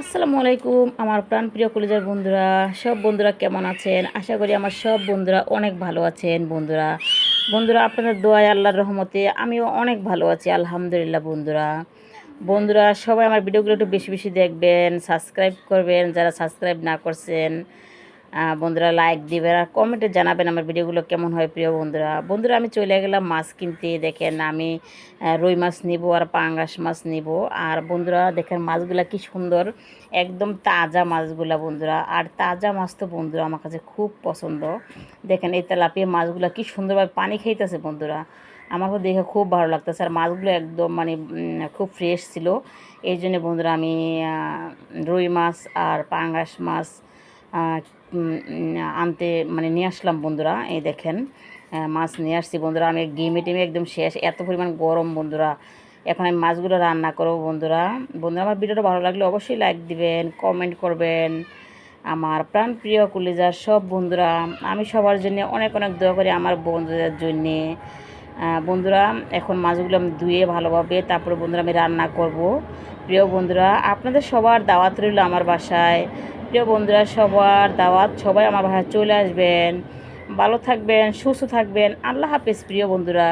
আসসালামু আলাইকুম, আমার প্রাণ প্রিয় কলেজের বন্ধুরা, সব বন্ধুরা কেমন আছেন? আশা করি আমার সব বন্ধুরা অনেক ভালো আছেন বন্ধুরা। বন্ধুরা, আপনাদের দোয়ায় আল্লাহর রহমতে আমিও অনেক ভালো আছি, আলহামদুলিল্লাহ বন্ধুরা। বন্ধুরা, সবাই আমার ভিডিওগুলো একটু বেশি বেশি দেখবেন, সাবস্ক্রাইব করবেন, যারা সাবস্ক্রাইব না করছেন বন্ধুরা লাইক দিবেন আর কমেন্টে জানাবেন আমার ভিডিওগুলো কেমন হয় প্রিয় বন্ধুরা। বন্ধুরা, আমি চলে গেলাম মাছ কিনতে, দেখেন আমি রুই মাছ নিব আর পাঙ্গাস মাছ নিব। আর বন্ধুরা, দেখেন মাছগুলা কি সুন্দর, একদম তাজা মাছগুলা বন্ধুরা। আর তাজা মাছ তো বন্ধুরা আমার কাছে খুব পছন্দ। দেখেন এই তেলাপিয়া মাছগুলা কি সুন্দরভাবে পানি খাইতেছে বন্ধুরা। আমার তো দেখে খুব ভালো লাগতেছে। আর মাছগুলো একদম মানে খুব ফ্রেশ ছিল। এই জন্য বন্ধুরা আমি রুই মাছ আর পাঙ্গাস মাছ আনতে মানে নিয়ে আসলাম বন্ধুরা, এই দেখেন মাছ নিয়ে আসছি বন্ধুরা। আমি গেমে টেমে একদম শেষ, এত পরিমাণ গরম বন্ধুরা। এখন আমি মাছগুলো রান্না করব বন্ধুরা। বন্ধুরা, আমার ভিডিওটা ভালো লাগলে অবশ্যই লাইক দিবেন কমেন্ট করবেন। আমার প্রাণপ্রিয় কুলিজার সব বন্ধুরা, আমি সবার জন্য অনেক অনেক দোয়া করি আমার বন্ধুদের জন্যে। বন্ধুরা, এখন মাছগুলো আমি ধুয়ে ভালোভাবে তারপরে বন্ধুরা আমি রান্না করব। প্রিয় বন্ধুরা, আপনাদের সবার দাওয়াত রইল আমার বাসায়। প্রিয় বন্ধুরা, সবার দাওয়াত, সবাই আমার বাসায় চলে আসবেন। ভালো থাকবেন, সুস্থ থাকবেন। আল্লাহ হাফেজ, প্রিয় বন্ধুরা।